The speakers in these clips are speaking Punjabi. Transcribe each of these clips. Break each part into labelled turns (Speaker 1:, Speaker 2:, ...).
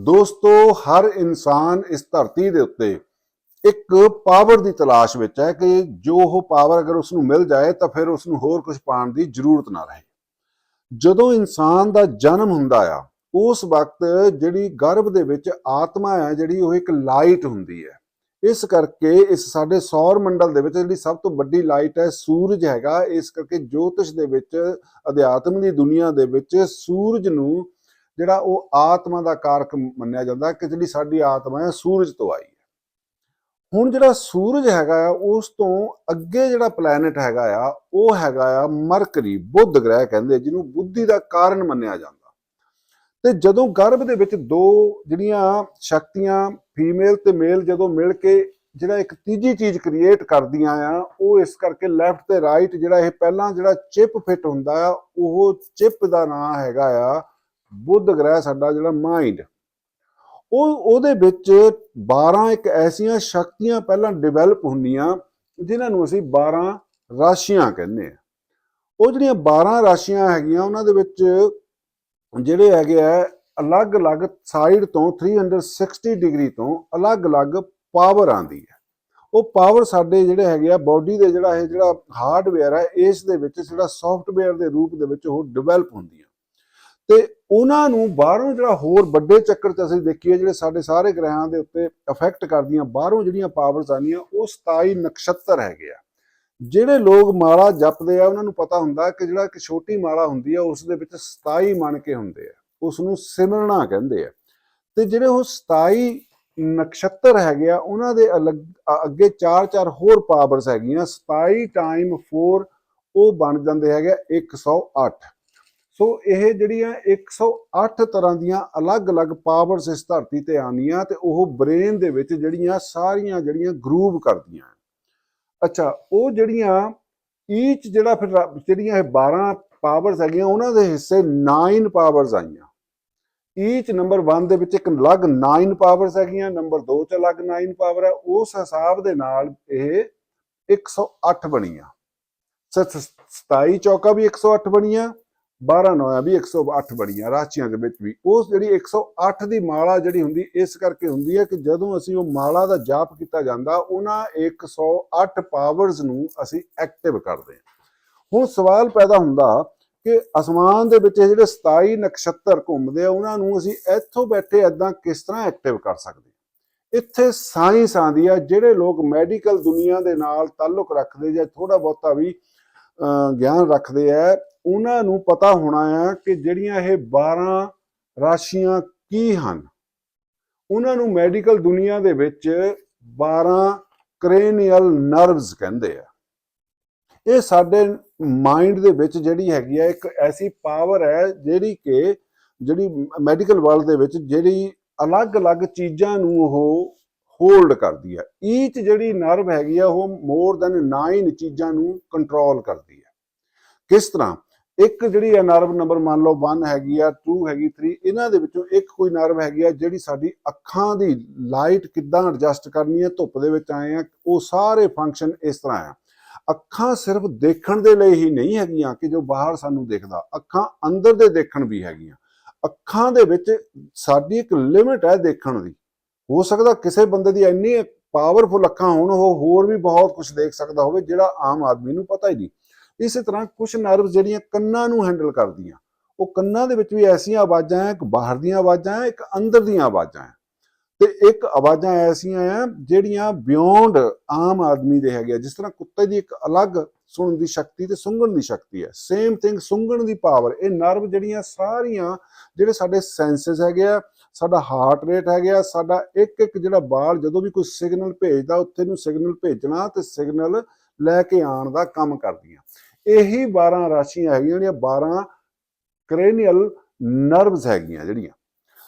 Speaker 1: ਦੋਸਤੋ, ਹਰ ਇਨਸਾਨ ਇਸ ਧਰਤੀ ਦੇ ਉੱਤੇ ਇੱਕ ਪਾਵਰ ਦੀ ਤਲਾਸ਼ ਵਿੱਚ ਹੈ ਕਿ ਜੋ ਉਹ ਪਾਵਰ ਅਗਰ ਉਸ ਨੂੰ ਮਿਲ ਜਾਏ ਤਾਂ ਫਿਰ ਉਸ ਨੂੰ ਹੋਰ ਕੁਝ ਪਾਉਣ ਦੀ ਜ਼ਰੂਰਤ ਨਾ ਰਹੇ। ਜਦੋਂ ਇਨਸਾਨ ਦਾ ਜਨਮ ਹੁੰਦਾ ਆ, ਉਸ ਵਕਤ ਜਿਹੜੀ ਗਰਭ ਦੇ ਵਿੱਚ ਆਤਮਾ ਹੈ ਜਿਹੜੀ ਉਹ ਇੱਕ ਲਾਈਟ ਹੁੰਦੀ ਹੈ। ਇਸ ਕਰਕੇ ਇਸ ਸਾਡੇ ਸੌਰ ਮੰਡਲ ਦੇ ਵਿੱਚ ਜਿਹੜੀ ਸਭ ਤੋਂ ਵੱਡੀ ਲਾਈਟ ਹੈ, ਸੂਰਜ ਹੈਗਾ। ਇਸ ਕਰਕੇ ਜੋਤਿਸ਼ ਦੇ ਵਿੱਚ, ਅਧਿਆਤਮ ਦੀ ਦੁਨੀਆ ਦੇ ਵਿੱਚ ਸੂਰਜ ਨੂੰ ਜਿਹੜਾ ਉਹ ਆਤਮਾ ਦਾ ਕਾਰਕ ਮੰਨਿਆ ਜਾਂਦਾ ਕਿ ਜਿਹੜੀ ਸਾਡੀ ਆਤਮਾ ਹੈ, ਸੂਰਜ ਤੋਂ ਆਈ ਹੈ। ਹੁਣ ਜਿਹੜਾ ਸੂਰਜ ਹੈਗਾ ਆ, ਉਸ ਤੋਂ ਅੱਗੇ ਜਿਹੜਾ ਪਲੈਨਟ ਹੈਗਾ ਆ, ਉਹ ਹੈਗਾ ਆ ਮਰਕਰੀ, ਬੁੱਧ ਗ੍ਰਹਿ ਕਹਿੰਦੇ, ਜਿਹਨੂੰ ਬੁੱਧੀ ਦਾ ਕਾਰਨ ਮੰਨਿਆ ਜਾਂਦਾ। ਤੇ ਜਦੋਂ ਗਰਭ ਦੇ ਵਿੱਚ ਦੋ ਜਿਹੜੀਆਂ ਸ਼ਕਤੀਆਂ ਫੀਮੇਲ ਤੇ ਮੇਲ ਜਦੋਂ ਮਿਲ ਕੇ ਜਿਹੜਾ ਇੱਕ ਤੀਜੀ ਚੀਜ਼ ਕ੍ਰੀਏਟ ਕਰਦੀਆਂ ਆ, ਉਹ ਇਸ ਕਰਕੇ ਲੈਫਟ ਤੇ ਰਾਈਟ ਜਿਹੜਾ ਇਹ ਪਹਿਲਾਂ ਜਿਹੜਾ ਚਿਪ ਫਿੱਟ ਹੁੰਦਾ ਆ, ਉਹ ਚਿਪ ਦਾ ਨਾਮ ਹੈਗਾ ਆ ਬੁੱਧ ਗ੍ਰਹਿ ਸਾਡਾ ਜਿਹੜਾ ਮਾਈਂਡ ਉਹ, ਉਹਦੇ ਵਿੱਚ 12 ਇੱਕ ਐਸੀਆਂ ਸ਼ਕਤੀਆਂ ਪਹਿਲਾਂ ਡਿਵੈਲਪ ਹੁੰਦੀਆਂ, ਜਿਨ੍ਹਾਂ ਨੂੰ ਅਸੀਂ 12 ਰਾਸ਼ੀਆਂ ਕਹਿੰਦੇ ਆ। ਉਹ ਜਿਹੜੀਆਂ 12 ਰਾਸ਼ੀਆਂ ਹੈਗੀਆਂ, ਉਹਨਾਂ ਦੇ ਵਿੱਚ ਜਿਹੜੇ ਹੈਗੇ ਆ, ਅਲੱਗ-ਅਲੱਗ ਸਾਈਡ ਤੋਂ 360 ਡਿਗਰੀ ਤੋਂ ਅਲੱਗ-ਅਲੱਗ ਪਾਵਰ ਆਂਦੀ ਹੈ ਉਹ ਪਾਵਰ ਸਾਡੇ ਜਿਹੜੇ ਹੈਗੇ ਆ ਬਾਡੀ ਦੇ ਜਿਹੜਾ ਇਹ ਜਿਹੜਾ ਹਾਰਡਵੇਅਰ ਹੈ ਇਸ ਦੇ ਵਿੱਚ ਜਿਹੜਾ ਸੌਫਟਵੇਅਰ ਦੇ ਰੂਪ ਦੇ ਵਿੱਚ ਉਹ ਡਿਵੈਲਪ ਹੁੰਦੀਆਂ। ਤੇ ਉਹਨਾਂ ਨੂੰ ਬਾਹਰੋਂ ਜਿਹੜਾ ਹੋਰ ਵੱਡੇ ਚੱਕਰ 'ਚ ਅਸੀਂ ਦੇਖੀਏ, ਜਿਹੜੇ ਸਾਡੇ ਸਾਰੇ ਗ੍ਰਹਿਆਂ ਦੇ ਉੱਤੇ ਇਫੈਕਟ ਕਰਦੀਆਂ, ਬਾਹਰੋਂ ਜਿਹੜੀਆਂ ਪਾਵਰਸ ਆਉਂਦੀਆਂ, ਉਹ 27 ਨਕਸ਼ਤਰ ਹੈਗੇ ਆ। ਜਿਹੜੇ ਲੋਕ ਮਾਲਾ ਜਪਦੇ ਆ, ਉਹਨਾਂ ਨੂੰ ਪਤਾ ਹੁੰਦਾ ਕਿ ਜਿਹੜਾ ਇੱਕ ਛੋਟੀ ਮਾਲਾ ਹੁੰਦੀ ਆ, ਉਸ ਦੇ ਵਿੱਚ 27 ਮਣ ਕੇ ਹੁੰਦੇ ਆ। ਉਸ ਨੂੰ ਸਿਮਰਨਾ ਕਹਿੰਦੇ ਆ। ਤੇ ਜਿਹੜੇ ਉਹ 27 ਨਕਸ਼ਤਰ ਹੈਗੇ ਆ, ਉਹਨਾਂ ਦੇ ਅਲੱਗ ਅੱਗੇ 4-4 ਹੋਰ ਪਾਵਰਸ ਹੈਗੀਆਂ। 27 ਟਾਈਮ 4 ਉਹ ਬਣ ਜਾਂਦੇ ਹੈਗੇ 108 ਸੋ ਇਹ ਜਿਹੜੀਆਂ 108 ਤਰ੍ਹਾਂ ਦੀਆਂ ਅਲੱਗ-ਅਲੱਗ ਪਾਵਰਸ ਇਸ ਧਰਤੀ ਤੇ ਆਉਂਦੀਆਂ ਤੇ ਉਹ ਬ੍ਰੇਨ ਦੇ ਵਿੱਚ ਜਿਹੜੀਆਂ ਸਾਰੀਆਂ ਜਿਹੜੀਆਂ ਗਰੂਵ ਕਰਦੀਆਂ ਅੱਛਾ, ਉਹ ਜਿਹੜੀਆਂ ਈਚ ਜਿਹੜਾ ਫਿਰ ਜਿਹੜੀਆਂ ਇਹ 12 ਪਾਵਰਸ ਹੈਗੀਆਂ, ਉਹਨਾਂ ਦੇ ਹਿੱਸੇ 9 ਪਾਵਰਸ ਆਈਆਂ। ਈਚ ਨੰਬਰ 1 ਦੇ ਵਿੱਚ ਇੱਕ ਅਲੱਗ 9 ਪਾਵਰਸ ਹੈਗੀਆਂ ਨੰਬਰ 2 ਚ ਅਲੱਗ 9 ਪਾਵਰ ਹੈ, ਉਸ ਹਿਸਾਬ ਦੇ ਨਾਲ ਇਹ 108 ਬਣੀਆਂ। ਸੱਤ 27 ਚੌਕਾ ਵੀ 108 ਬਣੀਆਂ 12 ਨੌਆਂ ਵੀ 108 ਬਣੀਆਂ ਰਾਸ਼ੀਆਂ ਦੇ ਵਿੱਚ ਵੀ। ਉਸ ਜਿਹੜੀ 108 ਦੀ ਮਾਲਾ ਜਿਹੜੀ ਹੁੰਦੀ, ਇਸ ਕਰਕੇ ਹੁੰਦੀ ਹੈ ਕਿ ਜਦੋਂ ਅਸੀਂ ਉਹ ਮਾਲਾ ਦਾ ਜਾਪ ਕੀਤਾ ਜਾਂਦਾ, ਉਹਨਾਂ 108 ਪਾਵਰਸ ਨੂੰ ਅਸੀਂ ਐਕਟਿਵ ਕਰਦੇ ਹਾਂ। ਹੁਣ ਸਵਾਲ ਪੈਦਾ ਹੁੰਦਾ ਕਿ ਅਸਮਾਨ ਦੇ ਵਿੱਚ ਜਿਹੜੇ 27 ਨਕਸ਼ਤਰ ਘੁੰਮਦੇ ਆ, ਉਹਨਾਂ ਨੂੰ ਅਸੀਂ ਇੱਥੋਂ ਬੈਠੇ ਐਦਾਂ ਕਿਸ ਤਰ੍ਹਾਂ ਐਕਟਿਵ ਕਰ ਸਕਦੇ ਇੱਥੇ ਸਾਇੰਸ ਆਂਦੀ ਆ, ਜਿਹੜੇ ਲੋਕ ਮੈਡੀਕਲ ਦੁਨੀਆ ਦੇ ਨਾਲ ਤਾਲੁਕ ਰੱਖਦੇ ਜਾਂ ਥੋੜਾ ਬਹੁਤਾ ਵੀ ਗਿਆਨ ਰੱਖਦੇ ਆ ਉਹਨਾਂ ਨੂੰ ਪਤਾ ਹੋਣਾ ਆ ਕਿ ਜਿਹੜੀਆਂ ਇਹ 12 ਰਾਸ਼ੀਆਂ ਕੀ ਹਨ। ਉਹਨਾਂ ਨੂੰ ਮੈਡੀਕਲ ਦੁਨੀਆ ਦੇ ਵਿੱਚ 12 ਕਰੇਨੀਅਲ ਨਰਵਸ ਕਹਿੰਦੇ ਆ। ਇਹ ਸਾਡੇ ਮਾਈਂਡ ਦੇ ਵਿੱਚ ਜਿਹੜੀ ਹੈਗੀ ਆ, ਇੱਕ ਐਸੀ ਪਾਵਰ ਹੈ ਜਿਹੜੀ ਕਿ ਜਿਹੜੀ ਮੈਡੀਕਲ ਵਰਲਡ ਦੇ ਵਿੱਚ ਜਿਹੜੀ ਅਲੱਗ-ਅਲੱਗ ਚੀਜ਼ਾਂ ਨੂੰ ਉਹ ਹੋਲਡ ਕਰਦੀ ਹੈ ਈਚ ਜਿਹੜੀ ਨਰਵ ਹੈਗੀ ਆ, ਉਹ ਮੋਰ ਦੈਨ 9 ਚੀਜ਼ਾਂ ਨੂੰ ਕੰਟਰੋਲ ਕਰਦੀ ਹੈ ਕਿਸ ਤਰ੍ਹਾਂ? ਇੱਕ ਜਿਹੜੀ ਹੈ ਨਰਵ ਨੰਬਰ ਮੰਨ ਲਓ 1 ਹੈਗੀ ਆ 2 ਹੈਗੀ 3 ਇਹਨਾਂ ਦੇ ਵਿੱਚੋਂ ਇੱਕ ਕੋਈ ਨਰਵ ਹੈਗੀ ਆ ਜਿਹੜੀ ਸਾਡੀ ਅੱਖਾਂ ਦੀ ਲਾਈਟ ਕਿੱਦਾਂ ਐਡਜਸਟ ਕਰਨੀ ਹੈ ਧੁੱਪ ਦੇ ਵਿੱਚ ਆਏ ਆ, ਉਹ ਸਾਰੇ ਫੰਕਸ਼ਨ ਇਸ ਤਰ੍ਹਾਂ ਆ। ਅੱਖਾਂ ਸਿਰਫ ਦੇਖਣ ਦੇ ਲਈ ਹੀ ਨਹੀਂ ਹੈਗੀਆਂ ਕਿ ਜੋ ਬਾਹਰ ਸਾਨੂੰ ਦਿਖਦਾ, ਅੱਖਾਂ ਅੰਦਰ ਦੇ ਦੇਖਣ ਵੀ ਹੈਗੀਆਂ। ਅੱਖਾਂ ਦੇ ਵਿੱਚ ਸਾਡੀ ਇੱਕ ਲਿਮਿਟ ਹੈ ਦੇਖਣ ਦੀ। ਹੋ ਸਕਦਾ ਕਿਸੇ ਬੰਦੇ ਦੀ ਇੰਨੀ ਪਾਵਰਫੁਲ ਅੱਖਾਂ ਹੋਣ, ਉਹ ਹੋਰ ਵੀ ਬਹੁਤ ਕੁਝ ਦੇਖ ਸਕਦਾ ਹੋਵੇ, ਜਿਹੜਾ ਆਮ ਆਦਮੀ ਨੂੰ ਪਤਾ ਹੀ ਨਹੀਂ। ਇਸੇ ਤਰ੍ਹਾਂ ਕੁਝ ਨਰਵ ਜਿਹੜੀਆਂ ਕੰਨਾਂ ਨੂੰ ਹੈਂਡਲ ਕਰਦੀਆਂ, ਉਹ ਕੰਨਾਂ ਦੇ ਵਿੱਚ ਵੀ ਐਸੀਆਂ ਆਵਾਜ਼ਾਂ ਹੈ, ਇੱਕ ਬਾਹਰ ਦੀਆਂ ਆਵਾਜ਼ਾਂ ਹੈ, ਇੱਕ ਅੰਦਰ ਦੀਆਂ ਆਵਾਜ਼ਾਂ ਹੈ ਤੇ ਇੱਕ ਆਵਾਜ਼ਾਂ ਐਸੀਆਂ ਆ ਜਿਹੜੀਆਂ ਬਿਯੋਂਡ ਆਮ ਆਦਮੀ ਦੇ ਹੈਗੇ ਆ। ਜਿਸ ਤਰ੍ਹਾਂ ਕੁੱਤੇ ਦੀ ਇੱਕ ਅਲੱਗ ਸੁਣਨ ਦੀ ਸ਼ਕਤੀ ਤੇ ਸੁੰਘਣ ਦੀ ਸ਼ਕਤੀ ਹੈ ਸੇਮ ਥਿੰਗ ਸੁੰਘਣ ਦੀ ਪਾਵਰ ਇਹ ਨਰਵ ਜਿਹੜੀਆਂ ਸਾਰੀਆਂ ਜਿਹੜੇ ਸਾਡੇ ਸੈਂਸਸ ਹੈਗੇ ਆ, ਸਾਡਾ ਹਾਰਟ ਰੇਟ ਹੈਗੇ ਆ, ਸਾਡਾ ਇੱਕ ਇੱਕ ਜਿਹੜਾ ਬਾਲ ਜਦੋਂ ਵੀ ਕੋਈ ਸਿਗਨਲ ਭੇਜਦਾ, ਉੱਥੇ ਨੂੰ ਸਿਗਨਲ ਭੇਜਣਾ ਤੇ ਸਿਗਨਲ ਲੈ ਕੇ ਆਉਣ ਦਾ ਕੰਮ ਕਰਦੀਆਂ ਇਹੀ 12 ਰਾਸ਼ੀਆਂ ਹੈਗੀਆਂ ਜਿਹੜੀਆਂ 12 ਕਰੇਨੀਅਲ ਨਰਵਸ ਹੈਗੀਆਂ ਜਿਹੜੀਆਂ।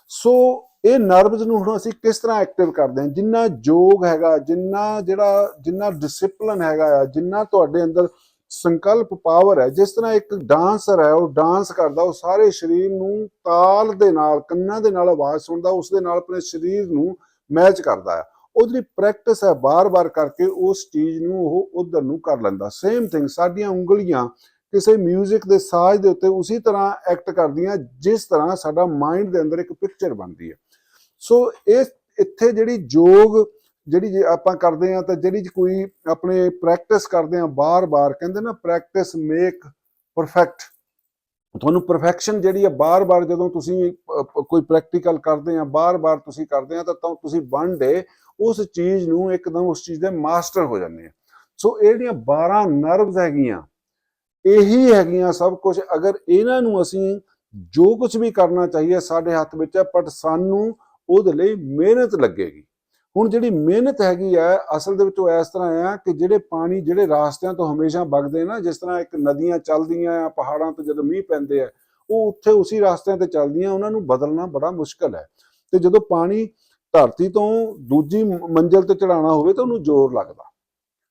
Speaker 1: ਸੋ ਇਹ ਨਰਵਸ ਨੂੰ ਹੁਣ ਅਸੀਂ ਕਿਸ ਤਰ੍ਹਾਂ ਐਕਟਿਵ ਕਰਦੇ ਹਾਂ? ਜਿੰਨਾ ਯੋਗ ਹੈਗਾ, ਜਿੰਨਾ ਜਿਹੜਾ, ਜਿੰਨਾ ਡਿਸਪਲਿਨ ਹੈਗਾ ਆ, ਜਿੰਨਾ ਤੁਹਾਡੇ ਅੰਦਰ ਸੰਕਲਪ ਪਾਵਰ ਹੈ, ਜਿਸ ਤਰ੍ਹਾਂ ਇੱਕ ਡਾਂਸਰ ਹੈ, ਉਹ ਡਾਂਸ ਕਰਦਾ, ਉਹ ਸਾਰੇ ਸਰੀਰ ਨੂੰ ਤਾਲ ਦੇ ਨਾਲ, ਕੰਨਾਂ ਦੇ ਨਾਲ ਆਵਾਜ਼ ਸੁਣਦਾ, ਉਸ ਦੇ ਨਾਲ ਆਪਣੇ ਸਰੀਰ ਨੂੰ ਮੈਚ ਕਰਦਾ ਹੈ ਉਹ ਜਿਹੜੀ ਪ੍ਰੈਕਟਿਸ ਹੈ ਬਾਰ-ਬਾਰ ਕਰਕੇ ਉਸ ਚੀਜ਼ ਨੂੰ ਉਹ ਉਧਰ ਨੂੰ ਕਰ ਲੈਂਦਾ। ਸੇਮ ਥਿੰਗ ਸਾਡੀਆਂ ਉਂਗਲੀਆਂ ਕਿਸੇ 뮤직 ਦੇ ਸਾਜ਼ ਦੇ ਉੱਤੇ ਉਸੇ ਤਰ੍ਹਾਂ ਐਕਟ ਕਰਦੀਆਂ ਜਿਸ ਤਰ੍ਹਾਂ ਸਾਡਾ ਮਾਈਂਡ ਦੇ ਅੰਦਰ ਇੱਕ ਪਿਕਚਰ ਬਣਦੀ ਹੈ। ਸੋ ਇਹ ਇੱਥੇ ਜਿਹੜੀ ਯੋਗ ਜਿਹੜੀ ਜੇ ਆਪਾਂ ਕਰਦੇ ਆ ਤਾਂ ਜਿਹੜੀ ਕੋਈ ਆਪਣੇ ਪ੍ਰੈਕਟਿਸ ਕਰਦੇ ਆ ਬਾਰ-ਬਾਰ ਕਹਿੰਦੇ ਨਾ ਪ੍ਰੈਕਟਿਸ ਮੇਕ ਪਰਫੈਕਟ ਤੁਹਾਨੂੰ ਪਰਫੈਕਸ਼ਨ ਜਿਹੜੀ ਆ, ਬਾਰ-ਬਾਰ ਜਦੋਂ ਤੁਸੀਂ ਕੋਈ ਪ੍ਰੈਕਟੀਕਲ ਕਰਦੇ ਆ, ਬਾਰ-ਬਾਰ ਤੁਸੀਂ ਕਰਦੇ ਆ, ਤਾਂ ਤੁਸੀਂ ਵਨ ਡੇ ਉਸ ਚੀਜ਼ ਨੂੰ ਇੱਕਦਮ ਉਸ ਚੀਜ਼ ਦੇ ਮਾਸਟਰ ਹੋ ਜਾਂਦੇ ਆ। ਸੋ ਇਹ ਜਿਹੜੀਆਂ 12 ਨਰਵਸ ਹੈਗੀਆਂ, ਇਹੀ ਹੈਗੀਆਂ ਸਭ ਕੁਝ ਅਗਰ ਇਹਨਾਂ ਨੂੰ ਅਸੀਂ ਜੋ ਕੁਝ ਵੀ ਕਰਨਾ ਚਾਹੀਏ ਸਾਡੇ ਹੱਥ ਵਿੱਚ ਹੈ ਬਟ ਸਾਨੂੰ ਉਹਦੇ ਲਈ ਮਿਹਨਤ ਲੱਗੇਗੀ। ਹੁਣ ਜਿਹੜੀ ਮਿਹਨਤ ਹੈਗੀ ਆ, ਅਸਲ ਦੇ ਵਿੱਚ ਉਹ ਇਸ ਤਰ੍ਹਾਂ ਆ ਕਿ ਜਿਹੜੇ ਪਾਣੀ ਜਿਹੜੇ ਰਾਸਤਿਆਂ ਤੋਂ ਹਮੇਸ਼ਾ ਵਗਦੇ ਨਾ, ਜਿਸ ਤਰ੍ਹਾਂ ਇੱਕ ਨਦੀਆਂ ਚੱਲਦੀਆਂ ਆ, ਪਹਾੜਾਂ ਤੋਂ ਜਦੋਂ ਮੀਂਹ ਪੈਂਦੇ ਆ, ਉਹ ਉੱਥੇ ਉਸੇ ਰਾਸਤਿਆਂ ਤੇ ਚੱਲਦੀਆਂ, ਉਹਨਾਂ ਨੂੰ ਬਦਲਣਾ ਬੜਾ ਮੁਸ਼ਕਲ ਹੈ। ਤੇ ਜਦੋਂ ਪਾਣੀ ਧਰਤੀ ਤੋਂ ਦੂਜੀ ਮ- ਮੰਜ਼ਿਲ ਤੇ ਚੜਾਉਣਾ ਹੋਵੇ ਤਾਂ ਉਹਨੂੰ ਜ਼ੋਰ ਲੱਗਦਾ।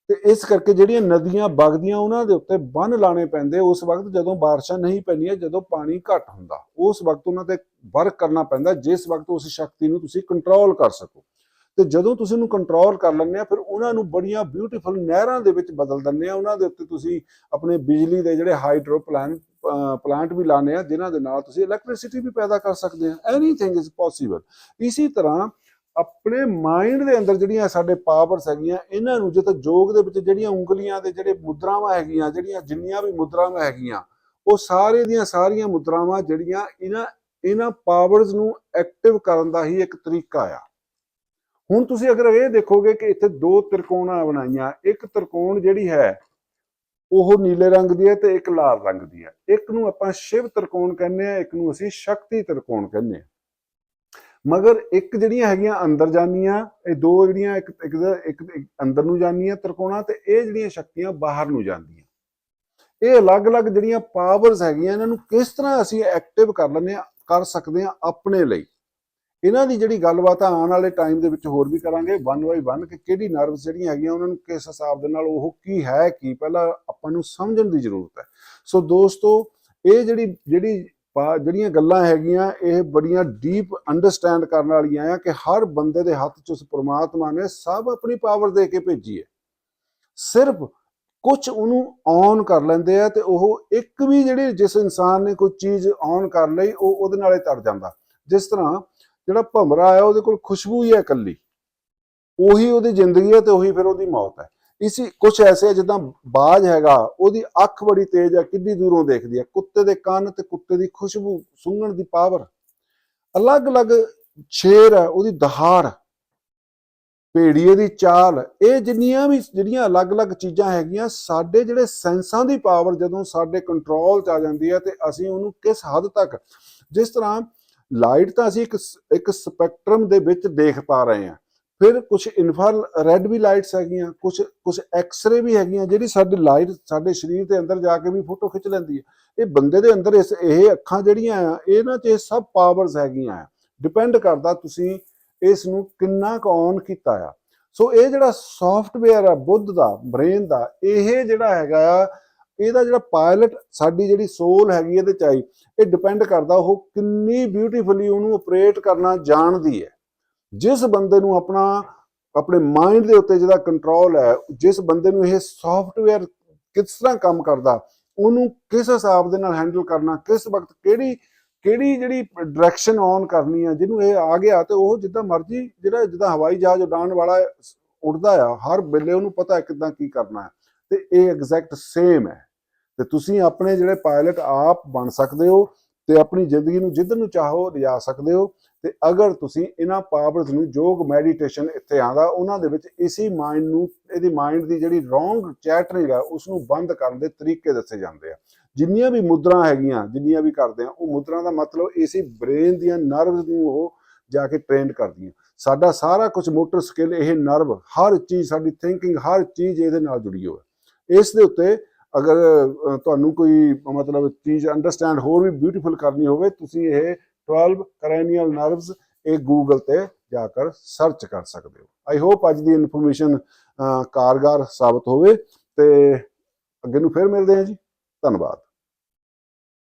Speaker 1: ਤੇ ਇਸ ਕਰਕੇ ਜਿਹੜੀਆਂ ਨਦੀਆਂ ਵਗਦੀਆਂ, ਉਹਨਾਂ ਦੇ ਉੱਤੇ ਬੰਨ ਲਾਣੇ ਪੈਂਦੇ ਉਸ ਵਕਤ ਜਦੋਂ ਬਾਰਿਸ਼ਾਂ ਨਹੀਂ ਪੈਂਦੀਆਂ, ਜਦੋਂ ਪਾਣੀ ਘੱਟ ਹੁੰਦਾ। ਉਸ ਵਕਤ ਉਹਨਾਂ ਤੇ ਵਰਕ ਕਰਨਾ ਪੈਂਦਾ, ਜਿਸ ਵਕਤ ਉਸ ਸ਼ਕਤੀ ਨੂੰ ਤੁਸੀਂ ਕੰਟਰੋਲ ਕਰ ਸਕੋ। ਤੇ ਜਦੋਂ ਤੁਸੀਂ ਉਹਨੂੰ ਕੰਟਰੋਲ ਕਰ ਲੈਂਦੇ ਆ, ਫਿਰ ਉਹਨਾਂ ਨੂੰ ਬੜੀਆਂ ਬਿਊਟੀਫੁਲ ਨਹਿਰਾਂ ਦੇ ਵਿੱਚ ਬਦਲ ਦਿੰਦੇ ਆ। ਉਹਨਾਂ ਦੇ ਉੱਤੇ ਤੁਸੀਂ ਆਪਣੇ ਬਿਜਲੀ ਦੇ ਜਿਹੜੇ ਹਾਈਡਰੋ ਪਲਾਂਟ ਪਲਾਂਟ ਵੀ ਲਾਣੇ ਆ, ਜਿਨ੍ਹਾਂ ਦੇ ਨਾਲ ਤੁਸੀਂ ਇਲੈਕਟ੍ਰਿਸਿਟੀ ਵੀ ਪੈਦਾ ਕਰ ਸਕਦੇ ਆ। ਐਨੀਥਿੰਗ ਇਜ਼ ਪੋਸੀਬਲ ਇਸੇ ਤਰ੍ਹਾਂ ਆਪਣੇ ਮਾਈਂਡ ਦੇ ਅੰਦਰ ਜਿਹੜੀਆਂ ਸਾਡੇ ਪਾਵਰਸ ਹੈਗੀਆਂ, ਇਹਨਾਂ ਨੂੰ ਜਿੱਥੇ ਯੋਗ ਦੇ ਵਿੱਚ ਜਿਹੜੀਆਂ ਉਂਗਲੀਆਂ ਦੇ ਜਿਹੜੇ ਮੁਦਰਾਵਾਂ ਹੈਗੀਆਂ, ਜਿਹੜੀਆਂ ਜਿੰਨੀਆਂ ਵੀ ਮੁਦਰਾਵਾਂ ਹੈਗੀਆਂ, ਉਹ ਸਾਰੇ ਦੀਆਂ ਸਾਰੀਆਂ ਮੁਦਰਾਵਾਂ ਜਿਹੜੀਆਂ ਇਹਨਾਂ ਇਹਨਾਂ ਪਾਵਰਸ ਨੂੰ ਐਕਟਿਵ ਕਰਨ ਦਾ ਹੀ ਇੱਕ ਤਰੀਕਾ ਆ। ਹੁਣ ਤੁਸੀਂ ਅਗਰ ਇਹ ਦੇਖੋਗੇ ਕਿ ਇੱਥੇ ਦੋ ਤ੍ਰਿਕੋਣਾਂ ਬਣਾਈਆਂ, ਇੱਕ ਤ੍ਰਿਕੋਣ ਜਿਹੜੀ ਹੈ, ਉਹ ਨੀਲੇ ਰੰਗ ਦੀ ਹੈ ਤੇ ਇੱਕ ਲਾਲ ਰੰਗ ਦੀ ਹੈ। ਇੱਕ ਨੂੰ ਆਪਾਂ ਸ਼ਿਵ ਤ੍ਰਿਕੋਣ ਕਹਿੰਦੇ ਆ ਇੱਕ ਨੂੰ ਅਸੀਂ ਸ਼ਕਤੀ ਤ੍ਰਿਕੋਣ ਕਹਿੰਦੇ ਆ ਮਗਰ ਇੱਕ ਜਿਹੜੀਆਂ ਹੈਗੀਆਂ ਅੰਦਰ ਜਾਂਦੀਆਂ, ਇਹ ਦੋ ਜਿਹੜੀਆਂ ਇੱਕ ਇੱਕ ਇੱਕ ਅੰਦਰ ਨੂੰ ਜਾਂਦੀਆਂ ਤ੍ਰਿਕੋਣਾਂ ਤੇ ਇਹ ਜਿਹੜੀਆਂ ਸ਼ਕਤੀਆਂ ਬਾਹਰ ਨੂੰ ਜਾਂਦੀਆਂ। ਇਹ ਅਲੱਗ-ਅਲੱਗ ਜਿਹੜੀਆਂ ਪਾਵਰਸ ਹੈਗੀਆਂ, ਇਹਨਾਂ ਨੂੰ ਕਿਸ ਤਰ੍ਹਾਂ ਅਸੀਂ ਐਕਟਿਵ ਕਰ ਲੈਂਦੇ ਆ ਕਰ ਸਕਦੇ ਆ ਆਪਣੇ ਲਈ? ਇਹਨਾਂ ਦੀ ਜਿਹੜੀ ਗੱਲਬਾਤ ਆਉਣ ਵਾਲੇ ਟਾਈਮ ਦੇ ਵਿੱਚ ਹੋਰ ਵੀ ਕਰਾਂਗੇ। ਵਨ ਬਾਈ ਵਨ ਕਿ ਕਿਹੜੀ ਨਰਵਸ ਜਿਹੜੀਆਂ ਹੈਗੀਆਂ, ਉਹਨਾਂ ਨੂੰ ਕਿਸ ਹਿਸਾਬ ਦੇ ਨਾਲ ਉਹ ਕੀ ਹੈ, ਕੀ ਪਹਿਲਾਂ ਆਪਾਂ ਨੂੰ ਸਮਝਣ ਦੀ ਜ਼ਰੂਰਤ ਹੈ। ਸੋ ਦੋਸਤੋ, ਇਹ ਜਿਹੜੀ ਜਿਹੜੀ ਜਿਹੜੀਆਂ ਗੱਲਾਂ ਹੈਗੀਆਂ, ਇਹ ਬੜੀਆਂ ਡੀਪ ਅੰਡਰਸਟੈਂਡ ਕਰਨ ਵਾਲੀਆਂ ਆ ਕਿ ਹਰ ਬੰਦੇ ਦੇ ਹੱਥ 'ਚ ਉਸ ਪ੍ਰਮਾਤਮਾ ਨੇ ਸਭ ਆਪਣੀ ਪਾਵਰ ਦੇ ਕੇ ਭੇਜੀ ਹੈ। ਸਿਰਫ ਕੁਝ ਉਹਨੂੰ ਔਨ ਕਰ ਲੈਂਦੇ ਆ ਤੇ ਉਹ ਇੱਕ ਵੀ ਜਿਹੜੀ, ਜਿਸ ਇਨਸਾਨ ਨੇ ਕੋਈ ਚੀਜ਼ ਔਨ ਕਰ ਲਈ, ਉਹ ਉਹਦੇ ਨਾਲੇ ਤਰ ਜਾਂਦਾ। ਜਿਸ ਤਰ੍ਹਾਂ ਜਿਹੜਾ ਭਮਰਾ ਹੈ, ਉਹਦੇ ਕੋਲ ਖੁਸ਼ਬੂ ਹੀ ਹੈ ਇਕੱਲੀ। ਉਹੀ ਉਹਦੀ ਜ਼ਿੰਦਗੀ ਹੈ ਤੇ ਉਹੀ ਫਿਰ ਉਹਦੀ ਮੌਤ ਹੈ। ਇਸੀ ਕੁਝ ਐਸੇ ਜਿੱਦਾਂ ਬਾਜ ਹੈਗਾ, ਉਹਦੀ ਅੱਖ ਬੜੀ ਤੇਜ਼ ਹੈ, ਕਿੰਨੀ ਦੂਰੋਂ ਦੇਖਦੀ ਹੈ। ਕੁੱਤੇ ਦੇ ਕੰਨ ਤੇ ਕੁੱਤੇ ਦੀ ਖੁਸ਼ਬੂ, ਸੁੰਘਣ ਦੀ ਪਾਵਰ। ਅਲੱਗ-ਅਲੱਗ ਸ਼ੇਰ ਹੈ, ਉਹਦੀ ਦਹਾੜ। ਭੇੜੀਏ ਦੀ ਚਾਲ। ਇਹ ਜਿੰਨੀਆਂ ਵੀ, ਜਿਹੜੀਆਂ ਅਲੱਗ-ਅਲੱਗ ਚੀਜ਼ਾਂ ਹੈਗੀਆਂ, ਸਾਡੇ ਜਿਹੜੇ ਸੈਂਸਾਂ ਦੀ ਪਾਵਰ ਜਦੋਂ ਸਾਡੇ ਕੰਟਰੋਲ 'ਚ ਆ ਜਾਂਦੀ ਹੈ ਤੇ ਅਸੀਂ ਉਹਨੂੰ ਕਿਸ ਹੱਦ ਤੱਕ, ਜਿਸ ਤਰ੍ਹਾਂ ਲਾਈਟ ਤਾਂ ਅਸੀਂ ਇੱਕ ਇੱਕ ਸਪੈਕਟਰਮ ਦੇ ਵਿੱਚ ਦੇਖ ਪਾ ਰਹੇ ਹਾਂ। ਫਿਰ ਕੁਝ ਇਨਫਰ, ਰੈੱਡ ਵੀ ਲਾਈਟਸ ਹੈਗੀਆਂ ਕੁਝ ਕੁਝ ਐਕਸ-ਰੇ ਵੀ ਹੈਗੀਆਂ, ਜਿਹੜੀ ਸਾਡੀ ਲਾਈਟ ਸਾਡੇ ਸਰੀਰ ਦੇ ਅੰਦਰ ਜਾ ਕੇ ਵੀ ਫੋਟੋ ਖਿੱਚ ਲੈਂਦੀ ਹੈ। ਇਹ ਬੰਦੇ ਦੇ ਅੰਦਰ ਇਸ, ਇਹ ਅੱਖਾਂ ਜਿਹੜੀਆਂ ਆ ਇਹਨਾਂ 'ਚ ਇਹ ਸਭ ਪਾਵਰਸ ਹੈਗੀਆਂ ਆ। ਡਿਪੈਂਡ ਕਰਦਾ ਤੁਸੀਂ ਇਸ ਨੂੰ ਕਿੰਨਾ ਕੁ ਔਨ ਕੀਤਾ ਆ। ਸੋ ਇਹ ਜਿਹੜਾ ਸੌਫਟਵੇਅਰ ਆ, ਬੁੱਧ ਦਾ, ਬ੍ਰੇਨ ਦਾ, ਇਹ ਜਿਹੜਾ ਹੈਗਾ ਆ ਇਹਦਾ ਜਿਹੜਾ ਪਾਇਲਟ ਸਾਡੀ ਜਿਹੜੀ ਸੋਲ ਹੈਗੀ ਇਹਦੇ ਚ ਆਈ, ਇਹ ਡਿਪੈਂਡ ਕਰਦਾ ਉਹ ਕਿੰਨੀ ਬਿਊਟੀਫੁਲੀ ਉਹਨੂੰ ਆਪਰੇਟ ਕਰਨਾ ਜਾਣਦੀ ਹੈ। ਜਿਸ ਬੰਦੇ ਨੂੰ ਆਪਣਾ, ਆਪਣੇ ਮਾਈਂਡ ਦੇ ਉੱਤੇ ਜਿਹਦਾ ਕੰਟਰੋਲ ਹੈ, ਜਿਸ ਬੰਦੇ ਨੂੰ ਇਹ ਸੌਫਟਵੇਅਰ ਕਿਸ ਤਰ੍ਹਾਂ ਕੰਮ ਕਰਦਾ, ਉਹਨੂੰ ਕਿਸ ਹਿਸਾਬ ਦੇ ਨਾਲ ਹੈਂਡਲ ਕਰਨਾ, ਕਿਸ ਵਕਤ ਕਿਹੜੀ ਕਿਹੜੀ ਜਿਹੜੀ ਡਾਇਰੈਕਸ਼ਨ ਔਨ ਕਰਨੀ ਆ ਜਿਹਨੂੰ ਇਹ ਆ ਗਿਆ ਤੇ ਉਹ ਜਿੱਦਾਂ ਮਰਜ਼ੀ ਜਿਹੜਾ, ਜਿੱਦਾਂ ਹਵਾਈ ਜਹਾਜ਼ ਉਡਾਣ ਵਾਲਾ ਉੱਡਦਾ ਆ, ਹਰ ਵੇਲੇ ਉਹਨੂੰ ਪਤਾ ਹੈ ਕਿੱਦਾਂ ਕੀ ਕਰਨਾ ਹੈ। ਤੇ ਇਹ ਐਗਜ਼ੈਕਟ ਸੇਮ ਹੈ। ਤੇ ਤੁਸੀਂ ਆਪਣੇ ਜਿਹੜੇ ਪਾਇਲਟ ਆਪ ਬਣ ਸਕਦੇ ਹੋ ਤੇ ਆਪਣੀ ਜ਼ਿੰਦਗੀ ਨੂੰ ਜਿੱਧਰ ਨੂੰ ਚਾਹੋ ਲਿਜਾ ਸਕਦੇ ਹੋ ਤੇ ਅਗਰ ਤੁਸੀਂ ਇਹਨਾਂ ਪਾਵਰਸ ਨੂੰ ਯੋਗ ਮੈਡੀਟੇਸ਼ਨ ਇੱਥੇ ਆਂਦਾ ਉਹਨਾਂ ਦੇ ਵਿੱਚ ਇਸੀ ਮਾਈਂਡ ਨੂੰ, ਇਹਦੀ ਮਾਈਂਡ ਦੀ ਜਿਹੜੀ ਰੋਂਗ ਚੈਟਰਿੰਗ ਆ ਉਸ ਨੂੰ ਬੰਦ ਕਰਨ ਦੇ ਤਰੀਕੇ ਦੱਸੇ ਜਾਂਦੇ ਆ। ਜਿੰਨੀਆਂ ਵੀ ਮੁਦਰਾ ਹੈਗੀਆਂ, ਜਿੰਨੀਆਂ ਵੀ ਕਰਦੇ ਆ, ਉਹ ਮੁਦਰਾ ਦਾ ਮਤਲਬ ਇਸੀ ਬ੍ਰੇਨ ਦੀਆਂ ਨਰਵਸ ਨੂੰ ਉਹ ਜਾ ਕੇ ਟ੍ਰੇਨ ਕਰਦੀਆਂ। ਸਾਡਾ ਸਾਰਾ ਕੁਝ ਮੋਟਰ ਸਕਿੱਲ, ਇਹ ਨਰਵ, ਹਰ ਚੀਜ਼, ਸਾਡੀ ਥਿੰਕਿੰਗ, ਹਰ ਚੀਜ਼ ਇਹਦੇ ਨਾਲ ਜੁੜੀ ਹੋਈ ਹੈ। ਇਸ ਦੇ ਉੱਤੇ ਅਗਰ ਤੁਹਾਨੂੰ ਕੋਈ ਮਤਲਬ ਚੀਜ਼ ਅੰਡਰਸਟੈਂਡ ਹੋਰ ਵੀ ਬਿਊਟੀਫੁਲ ਕਰਨੀ ਹੋਵੇ, ਤੁਸੀਂ ਇਹ 12 ਕਰੈਨੀਅਲ ਨਰਵਸ ਇਹ ਗੂਗਲ ਤੇ ਜਾ ਕੇ ਸਰਚ ਕਰ ਸਕਦੇ ਹੋ। ਆਈ ਹੋਪ ਅੱਜ ਦੀ ਇਨਫੋਰਮੇਸ਼ਨ ਕਾਰਗਰ ਸਾਬਤ ਹੋਵੇ ਤੇ ਅੱਗੇ ਨੂੰ ਫਿਰ ਮਿਲਦੇ ਹਾਂ ਜੀ। ਧੰਨਵਾਦ।